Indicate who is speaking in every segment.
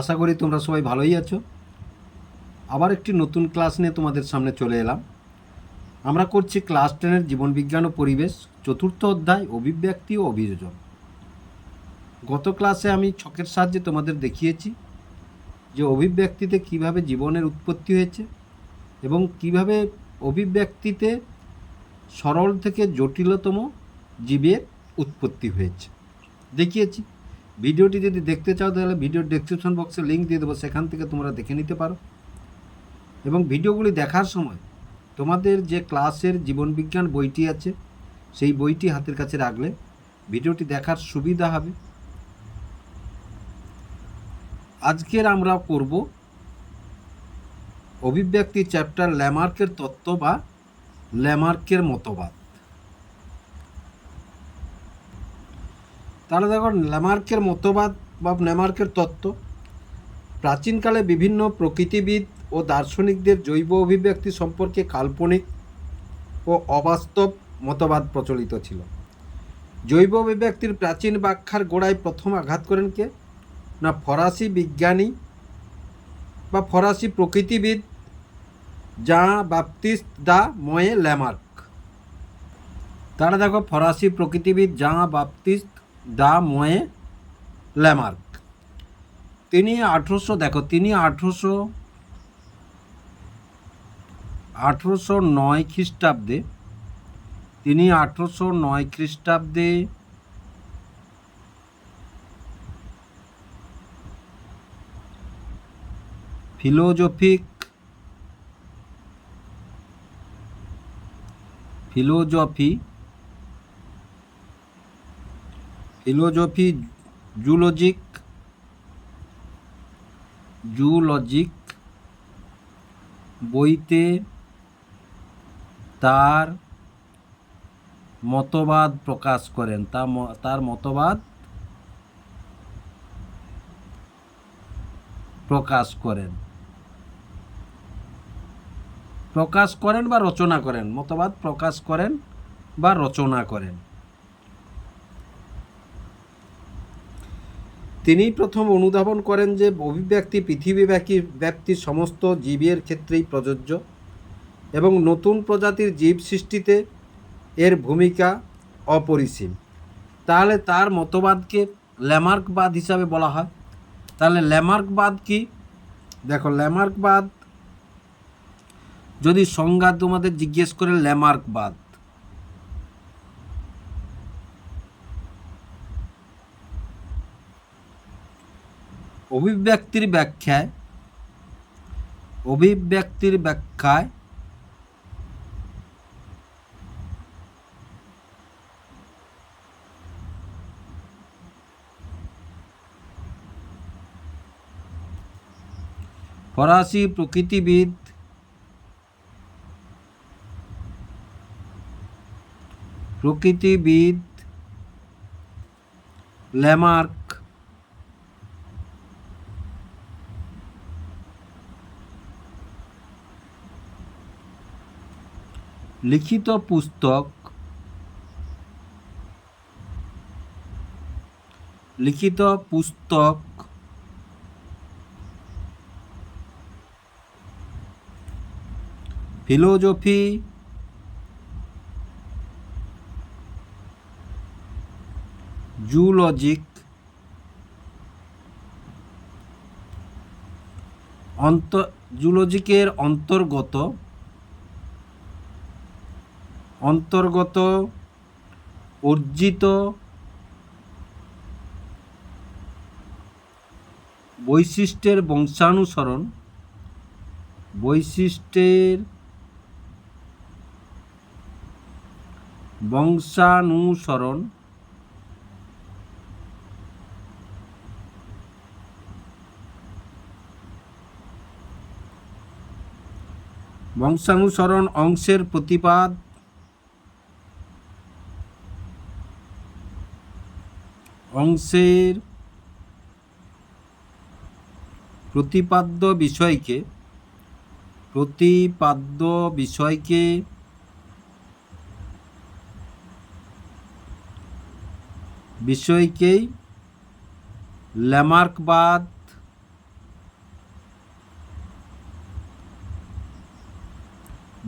Speaker 1: আশা করি তোমরা সবাই ভালোই আছো। আবার একটি নতুন ক্লাস নিয়ে তোমাদের সামনে চলে এলাম। আমরা করছি ক্লাস টেনের জীবনবিজ্ঞান ও পরিবেশ, চতুর্থ অধ্যায়, অভিব্যক্তি ও অভিযোজন। গত ক্লাসে আমি ছকের সাহায্যে তোমাদের দেখিয়েছি যে অভিব্যক্তিতে কীভাবে জীবনের উৎপত্তি হয়েছে এবং কীভাবে অভিব্যক্তিতে সরল থেকে জটিলতম জীবের উৎপত্তি হয়েছে। দেখিয়েছি। ভিডিওটি যদি দেখতে চাও, তাহলে ভিডিওর ডেসক্রিপশন বক্সে লিঙ্ক দিয়ে দেবো, সেখান থেকে তোমরা দেখে নিতে পারো। এবং ভিডিওগুলি দেখার সময় তোমাদের যে ক্লাসের জীবনবিজ্ঞান বইটি আছে, সেই বইটি হাতের কাছে রাখলে ভিডিওটি দেখার সুবিধা হবে। আজকের আমরা করব অভিব্যক্তি চ্যাপ্টার ল্যামার্কের তত্ত্ব বা ল্যামার্কের মতবাদ। তাহলে দেখো ল্যামার্কের মতবাদ বা ল্যামার্কের তত্ত্ব, প্রাচীনকালে বিভিন্ন প্রকৃতিবিদ ও দার্শনিকদের জৈব অভিব্যক্তি সম্পর্কে কাল্পনিক ও অবাস্তব মতবাদ প্রচলিত ছিল। জৈব অভিব্যক্তির প্রাচীন ব্যাখ্যার গোড়ায় প্রথম আঘাত করেন কে? না, ফরাসি বিজ্ঞানী বা ফরাসি প্রকৃতিবিদ যা বাপতিস্ত দা ময়ে ল্যামার্ক তারা দেখো ফরাসি প্রকৃতিবিদ যা বাপতিস্ত দা ময়ে ল্যামার্ক। তিনি আঠেরোশো, দেখো, তিনি আঠেরোশো আঠেরোশো নয় খ্রিস্টাব্দে, তিনি আঠেরোশো নয় খ্রিস্টাব্দে ফিলোজফিক, ফিলোজফি ফিলোজফি জুলজিক জুলজিক বইতে তার মতবাদ প্রকাশ করেন। তার মতবাদ প্রকাশ করেন। প্রকাশ করেন বা রচনা করেন। মতবাদ প্রকাশ করেন বা রচনা করেন। তিনি প্রথম অনুধাবন করেন যে অভিব্যক্তি পৃথিবীব্যাপী ব্যাপ্তি সমস্ত জীবের ক্ষেত্রেই প্রযোজ্য এবং নতুন প্রজাতির জীব সৃষ্টিতে এর ভূমিকা অপরিসীম। তাহলে তার মতবাদকে ল্যামার্কবাদ হিসাবে বলা হয়। তাহলে ল্যামার্কবাদ কি? দেখো, ল্যামার্কবাদ যদি সংজ্ঞা তোমাদের জিজ্ঞেস করে ল্যামার্কবাদ অভিব্যক্তির ব্যাখ্যায় অভিব্যক্তির ব্যাখ্যায় ফরাসি প্রকৃতিবিদ প্রকৃতিবিদ ল্যামার্ক লিখিত পুস্তক লিখিত পুস্তক ফিলোজফি জুলজিক অন্ত জুলজিকের অন্তর্গত অন্তর্গত অর্জিত বৈশিষ্ট্যের বংশানুসরণ বৈশিষ্ট্যের বংশানুসরণ বংশানুসরণ অংশের প্রতিপাদ অংশের প্রতিপাদ্য বিষয়কে প্রতিপাদ্য বিষয়কে বিষয়কেই ল্যামার্কবাদ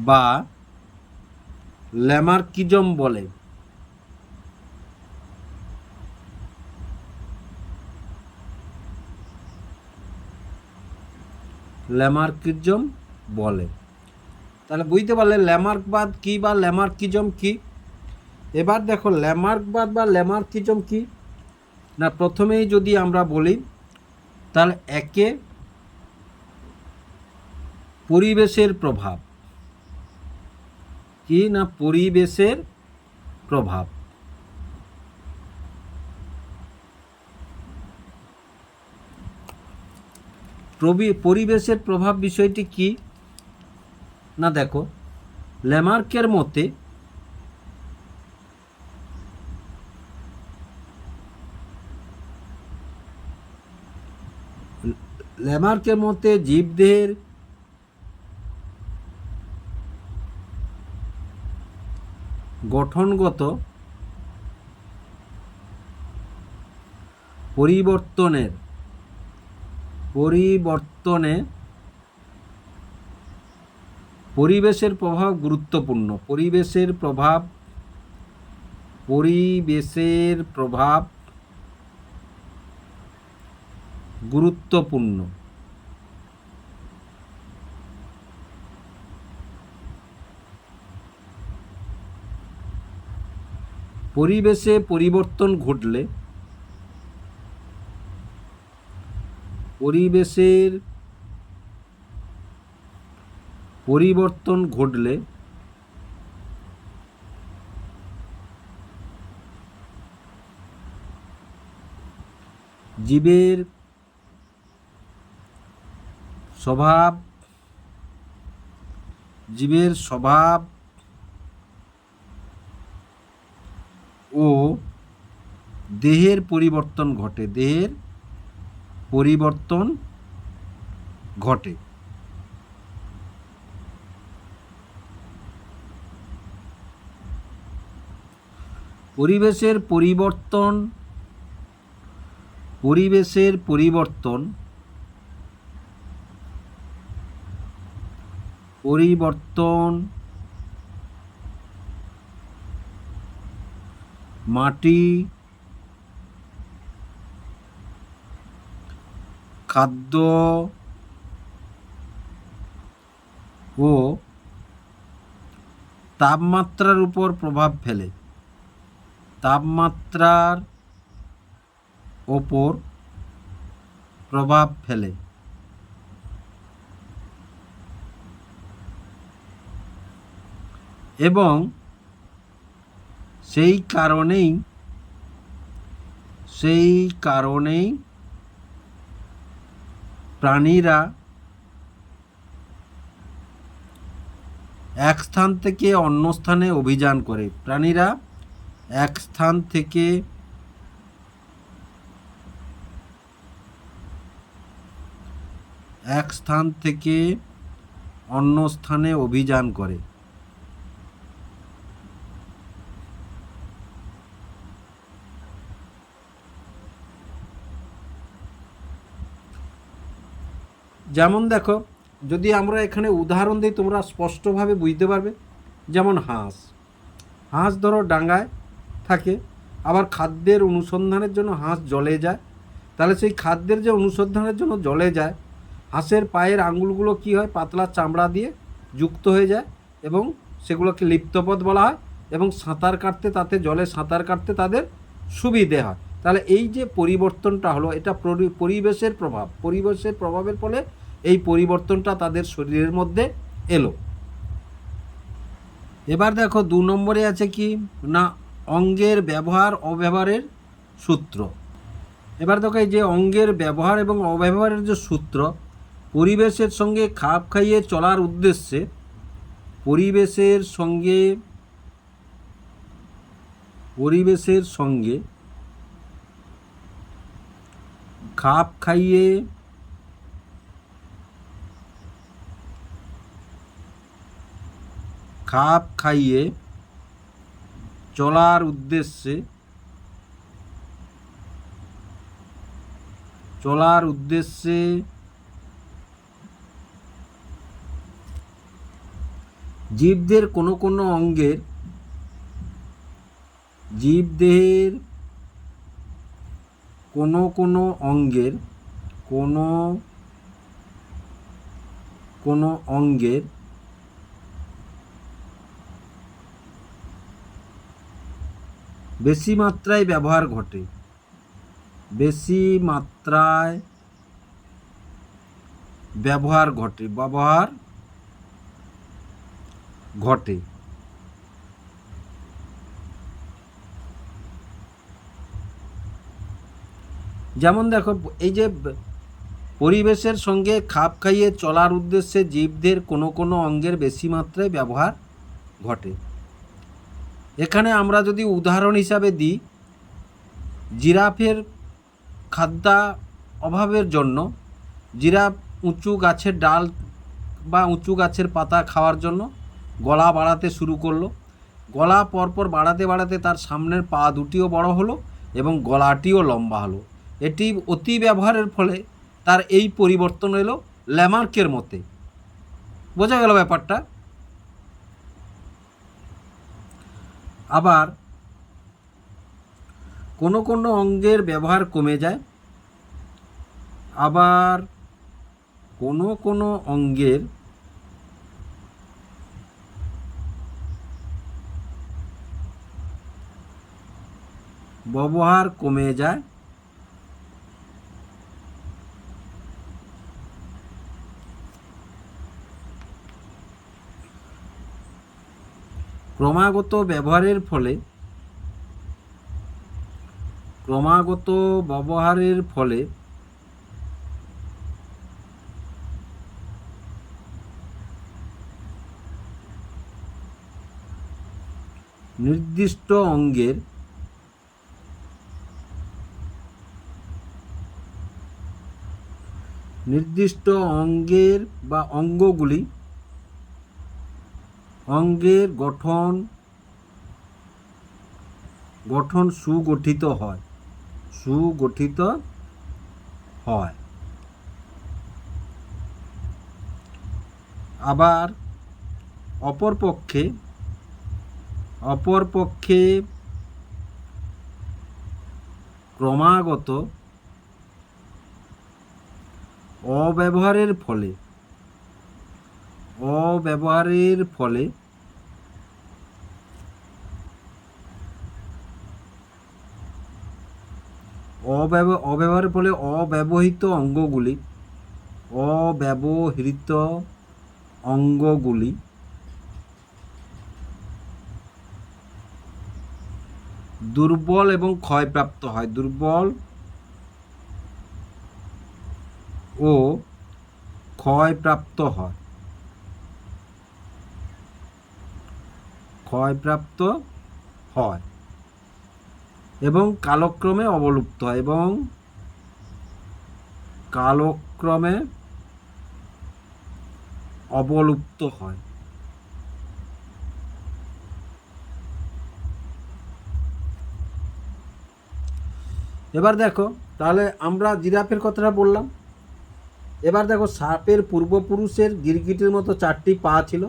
Speaker 1: বা ল্যামার্কিজম বলে। ল্যামার্কিজম বলে। তাহলে বুঝতে পারলে ল্যামার্কবাদ কি বা ল্যামার্কিজম কি? এবার দেখো, ল্যামার্কবাদ বা ল্যামার্কিজম কি? না, প্রথমেই যদি আমরা বলি, তাহলে একে পরিবেশের প্রভাব। কি না, পরিবেশের প্রভাব? পরিবেশের প্রভাব বিষয়টি কি? না দেখো। ল্যামার্কের মতে ল্যামার্কের মতে জীবদেহের গঠনগত পরিবর্তনের পরিবর্তনে পরিবেশের প্রভাব গুরুত্বপূর্ণ। পরিবেশের প্রভাব পরিবেশের প্রভাব গুরুত্বপূর্ণ। পরিবেশে পরিবর্তন ঘটলে পরিবেশের পরিবর্তন ঘটলে জীবের স্বভাব জীবের স্বভাব ও দেহের পরিবর্তন ঘটে। দেহের পরিবর্তন ঘটে। পরিবেশের পরিবর্তন পরিবেশের পরিবর্তন পরিবর্তন মাটি খাদ্য ও তাপমাত্রার উপর প্রভাব ফেলে। তাপমাত্রার ওপর প্রভাব ফেলে। এবং সেই কারণেই সেই কারণেই প্রাণীরা এক স্থান থেকে অন্য স্থানে অভিযান করে। প্রাণীরা এক স্থান থেকে এক স্থান থেকে অন্য স্থানে অভিযান করে। যেমন দেখো, যদি আমরা এখানে উদাহরণ দিই, তোমরা স্পষ্টভাবে বুঝতে পারবে। যেমন হাঁস। হাঁস ধরো ডাঙ্গায় থাকে, আবার খাদ্যের অনুসন্ধানের জন্য হাঁস জলে যায়। তাহলে সেই খাদ্যের যে অনুসন্ধানের জন্য জলে যায়, হাঁসের পায়ের আঙুলগুলো কি হয়? পাতলা চামড়া দিয়ে যুক্ত হয়ে যায় এবং সেগুলোকে লিপ্তপথ বলা হয় এবং সাঁতার কাটতে তাতে জলে সাঁতার কাটতে তাদের সুবিধে হয়। তাহলে এই যে পরিবর্তনটা হলো, এটা পরিবেশের প্রভাব। পরিবেশের প্রভাবের ফলে এই পরিবর্তনটা তাদের শরীরের মধ্যে এলো। এবার দেখো দু নম্বরে আছে কি? না, অঙ্গের ব্যবহার অব্যবহারের সূত্র। এবার দেখো এই যে অঙ্গের ব্যবহার এবং অব্যবহারের যে সূত্র, পরিবেশের সঙ্গে খাপ খাইয়ে চলার উদ্দেশ্যে পরিবেশের সঙ্গে পরিবেশের সঙ্গে খাপ খাইয়ে খাপ খাইয়ে চলার উদ্দেশ্যে চলার উদ্দেশ্যে জীবদের কোনো কোনো অঙ্গের, জীবদেহের কোনো কোনো অঙ্গের, কোনো কোনো অঙ্গের বেশি মাত্রায় ব্যবহার ঘটে। বেশি মাত্রায় ব্যবহার ঘটে ব্যবহার ঘটে। যেমন দেখো, এই যে পরিবেশের সঙ্গে খাপ খাইয়ে চলার উদ্দেশ্যে জীবদের কোনো কোনো অঙ্গের বেশি মাত্রায় ব্যবহার ঘটে। এখানে আমরা যদি উদাহরণ হিসাবে দিই, জিরাফের খাদ্যা অভাবের জন্য, জিরাফ উঁচু গাছের ডাল বা উঁচু গাছের পাতা খাওয়ার জন্য গলা বাড়াতে শুরু করল। গলা পরপর বাড়াতে বাড়াতে তার সামনের পা দুটিও বড় হলো এবং গলাটিও লম্বা হলো। এটি অতি ব্যবহারের ফলে তার এই পরিবর্তন এলো ল্যামার্কের মতে। বোঝা গেল ব্যাপারটা? আবার কোনো কোনো অঙ্গের ব্যবহার কমে যায় আবার কোনো কোনো অঙ্গের ব্যবহার কমে যায় ক্রমাগত ব্যবহারের ফলে ক্রমাগত ব্যবহারের ফলে নির্দিষ্ট অঙ্গের নির্দিষ্ট অঙ্গের বা অঙ্গগুলি অঙ্গের গঠন গঠন সুগঠিত হয়। সুগঠিত হয়। আবার অপরপক্ষে অপরপক্ষে ক্রমাগত অব্যবহারের ফলে অব্যবহারের ফলে অব্যব, অব্যবহারের ফলে অব্যবহৃত অঙ্গগুলি অব্যবহৃত অঙ্গগুলি দুর্বল এবং ক্ষয়প্রাপ্ত হয়। দুর্বল ও ক্ষয়প্রাপ্ত হয়। ক্ষয়প্রাপ্ত হয় এবং কালক্রমে অবলুপ্ত হয় এবং কালক্রমে অবলুপ্ত হয়। এবার দেখো, তাহলে আমরা জিরাফের কথাটা বললাম। এবার দেখো সাপের পূর্বপুরুষের গিরগিটির মতো চারটি পা ছিল।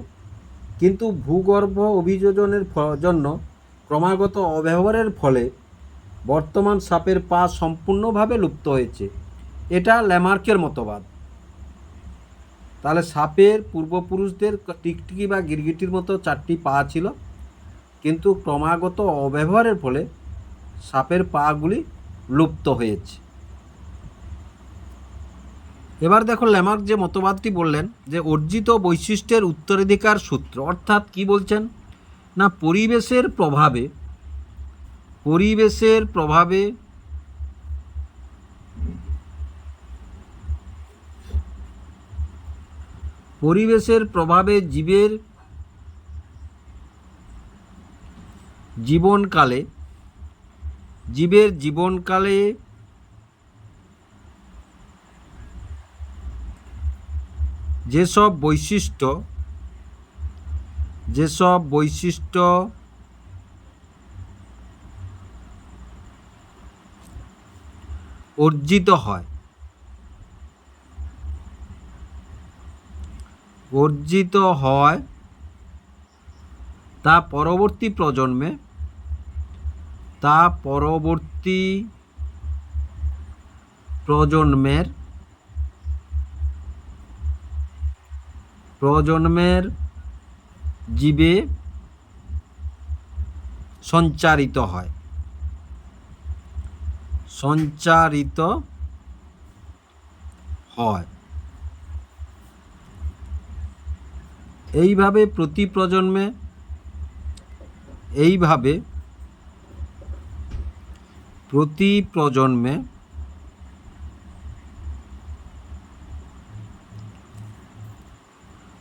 Speaker 1: কিন্তু ভূগর্ভ অভিযোজনের জন্য ক্রমাগত অব্যবহারের ফলে বর্তমান সাপের পা সম্পূর্ণভাবে লুপ্ত হয়েছে। এটা ল্যামার্কের মতবাদ। তাহলে সাপের পূর্বপুরুষদের টিকটিকি বা গিরগিটির মতো চারটি পা ছিল। কিন্তু ক্রমাগত অব্যবহারের ফলে সাপের পাগুলি লুপ্ত হয়েছে। এবার দেখো ল্যামার্ক যে মতবাদটি বললেন যে অর্জিত বৈশিষ্ট্যের উত্তরাধিকার সূত্র, অর্থাৎ কি বলছেন? না, পরিবেশের প্রভাবে পরিবেশের প্রভাবে পরিবেশের প্রভাবে জীবের জীবনকালে জীবের জীবনকালে যেসব বৈশিষ্ট্য যেসব বৈশিষ্ট্য অর্জিত হয় অর্জিত হয় তা পরবর্তী প্রজন্মে তা পরবর্তী প্রজন্মের প্রজন্মের জীবে সঞ্চারিত হয়। সঞ্চারিত হয়। এইভাবে প্রতি প্রজন্মে এইভাবে প্রতি প্রজন্মে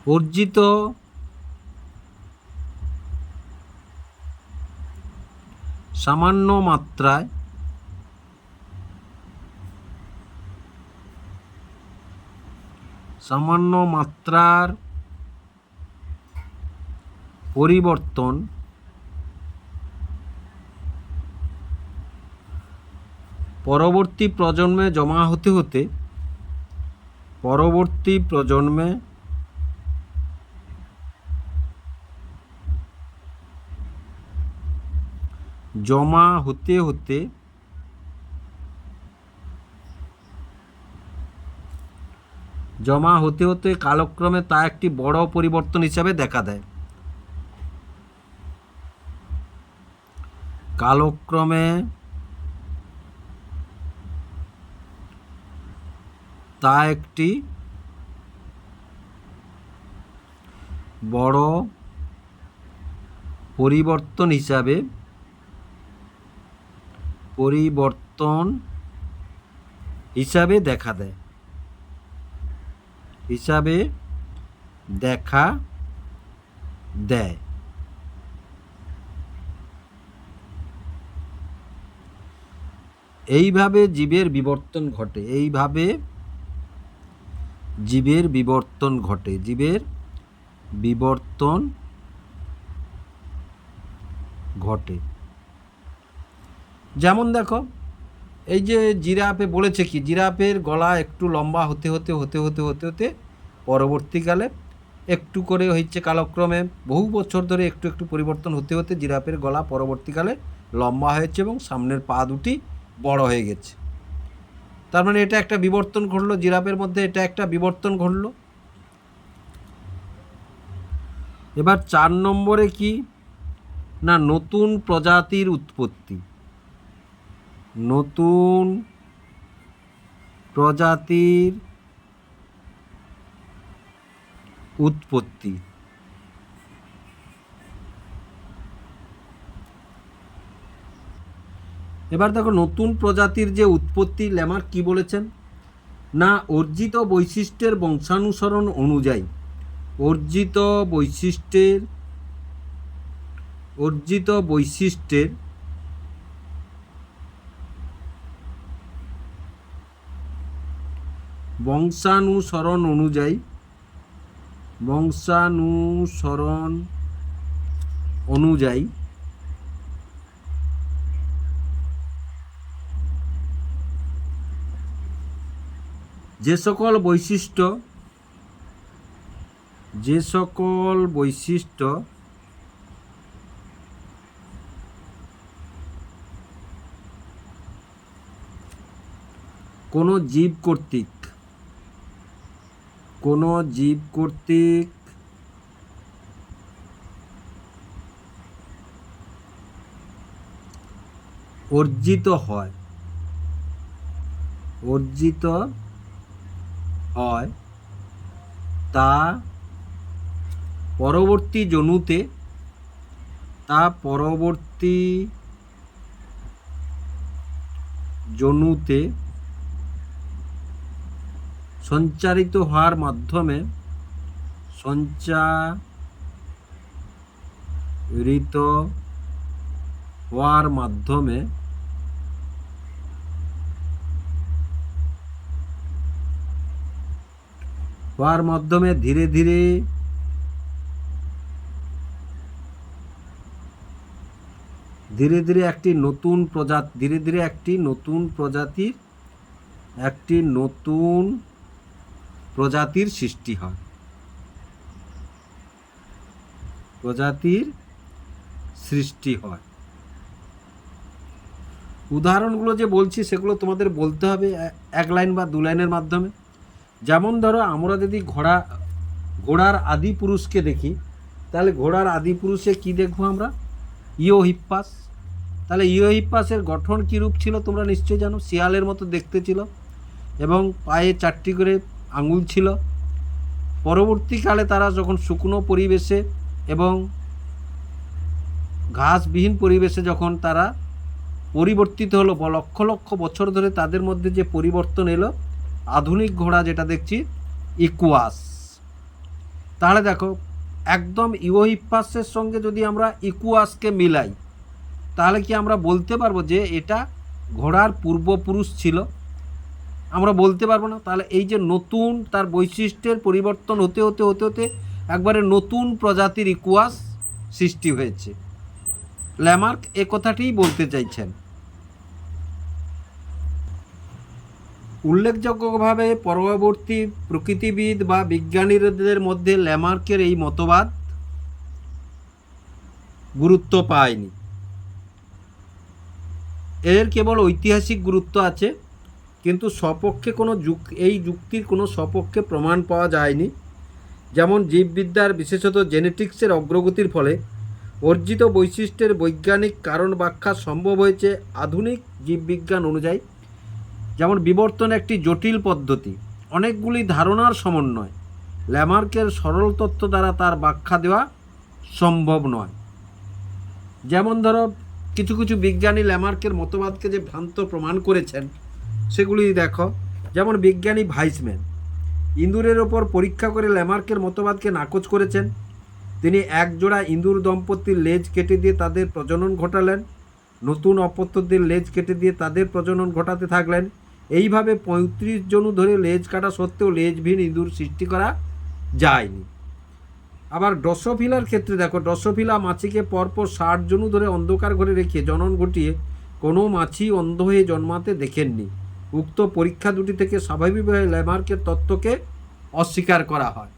Speaker 1: অর্জিত সামান্য মাত্রায় সামান্য মাত্রার পরিবর্তন পরবর্তী প্রজন্মে জমা হতে হতে পরবর্তী প্রজন্মে জমা হতে হতে জমা হতে হতে কালক্রমে তা একটি বড় পরিবর্তন হিসাবে দেখা দেয়। কালক্রমে তা একটি বড় পরিবর্তন হিসাবে পরিবর্তন হিসাবে দেখা দেয়। হিসাবে দেখা দেয়। এইভাবে জীবের বিবর্তন ঘটে, এইভাবে জীবের বিবর্তন ঘটে, জীবের বিবর্তন ঘটে। যেমন দেখো, এই যে জিরাফে বলেছে কি, জিরাফের গলা একটু লম্বা হতে হতে হতে হতে হতে হতে পরবর্তীকালে একটু করে হচ্ছে কালক্রমে বহু বছর ধরে একটু একটু পরিবর্তন হতে হতে জিরাফের গলা পরবর্তীকালে লম্বা হয়েছে এবং সামনের পা দুটি বড় হয়ে গেছে। তার মানে এটা একটা বিবর্তন ঘটলো, জিরাফের মধ্যে এটা একটা বিবর্তন ঘটলো। এবার চার নম্বরে কি? না, নতুন প্রজাতির উৎপত্তি। নতুন প্রজাতির উৎপত্তি। এবার দেখো নতুন প্রজাতির যে উৎপত্তি ল্যামার কি বলেছেন? না, অর্জিত বৈশিষ্ট্যের বংশানুসরণ অনুযায়ী। অর্জিত বৈশিষ্ট্যের অর্জিত বৈশিষ্ট্যের বংশানুসরণ অনুযায়ী বংশানুসরণ অনুযায়ী যে সকল বৈশিষ্ট্য যে সকল বৈশিষ্ট্য কোনো জীব কর্তৃক কোনো জীব কর্তৃক অর্জিত হয়। অর্জিত হয় তা পরবর্তী জনুতে তা পরবর্তী জনুতে সঞ্চারিত হওয়ার মাধ্যমে সঞ্চারিত হওয়ার মাধ্যমে হওয়ার মাধ্যমে ধীরে ধীরে ধীরে ধীরে একটি নতুন প্রজাতি, ধীরে ধীরে একটি নতুন প্রজাতির, একটি নতুন প্রজাতির সৃষ্টি হয়। প্রজাতির সৃষ্টি হয়। উদাহরণগুলো যে বলছি, সেগুলো তোমাদের বলতে হবে এক লাইন বা দু লাইনের মাধ্যমে। যেমন ধরো, আমরা যদি ঘোড়া, ঘোড়ার আদি পুরুষকে দেখি, তাহলে ঘোড়ার আদি পুরুষে কি দেখব আমরা? ইও হিপ্পাস তাহলে ইও হিপ্পাসের গঠন কী রূপ ছিল তোমরা নিশ্চয়ই জানো? শিয়ালের মতো দেখতে ছিল এবং পায়ে চারটি করে আঙুল ছিল। পরবর্তীকালে তারা যখন শুকনো পরিবেশে এবং ঘাসবিহীন পরিবেশে যখন তারা পরিবর্তিত হলো লক্ষ লক্ষ বছর ধরে তাদের মধ্যে যে পরিবর্তন এলো, আধুনিক ঘোড়া যেটা দেখছি, ইকুয়াস। তাহলে দেখো, একদম ইওহিপ্পাসের সঙ্গে যদি আমরা ইকুয়াসকে মিলাই, তাহলে কি আমরা বলতে পারব যে এটা ঘোড়ার পূর্বপুরুষ ছিল? আমরা বলতে পারব না। তাহলে এই যে নতুন তার বৈশিষ্ট্যের পরিবর্তন হতে হতে হতে হতে একবারে নতুন প্রজাতির ইকুয়াস সৃষ্টি হয়েছে। ল্যামার্ক এ কথাটিই বলতে চাইছেন। উল্লেখযোগ্যভাবে পরবর্তী প্রকৃতিবিদ বা বিজ্ঞানীদের মধ্যে ল্যামার্কের এই মতবাদ গুরুত্ব পায়নি। এর কেবল ঐতিহাসিক গুরুত্ব আছে। কিন্তু সপক্ষে কোনো যুক, এই যুক্তির কোনো সপক্ষে প্রমাণ পাওয়া যায়নি। যেমন জীববিদ্যার বিশেষত জেনেটিক্সের অগ্রগতির ফলে অর্জিত বৈশিষ্ট্যের বৈজ্ঞানিক কারণ ব্যাখ্যা সম্ভব হয়েছে আধুনিক জীববিজ্ঞান অনুযায়ী। যেমন বিবর্তন একটি জটিল পদ্ধতি, অনেকগুলি ধারণার সমন্বয়, ল্যামার্কের সরল তত্ত্ব দ্বারা তার ব্যাখ্যা দেওয়া সম্ভব নয়। যেমন ধরো, কিছু কিছু বিজ্ঞানী ল্যামার্কের মতবাদকে যে ভ্রান্ত প্রমাণ করেছেন সেগুলি দেখো। যেমন বিজ্ঞানী ভাইসম্যান, ইঁদুরের ওপর পরীক্ষা করে ল্যামার্কের মতবাদকে নাকচ করেছেন। তিনি একজোড়া ইঁদুর দম্পতির লেজ কেটে দিয়ে তাদের প্রজনন ঘটালেন। নতুন অপত্যদের লেজ কেটে দিয়ে তাদের প্রজনন ঘটাতে থাকলেন। এইভাবে পঁয়ত্রিশ জনু ধরে লেজ কাটা সত্ত্বেও লেজবিহীন ইঁদুর সৃষ্টি করা যায়নি। আবার ডসোফিলার ক্ষেত্রে দেখো, ডসোফিলা মাছিকে পরপর ষাট জনু ধরে অন্ধকার ঘরে রেখে জনন ঘটিয়ে কোনো মাছি অন্ধ হয়ে জন্মাতে দেখেননি। উক্ত পরীক্ষা দুটি থেকে স্বাভাবিকভাবে ল্যামার্কের তত্ত্বকে অস্বীকার করা হয়।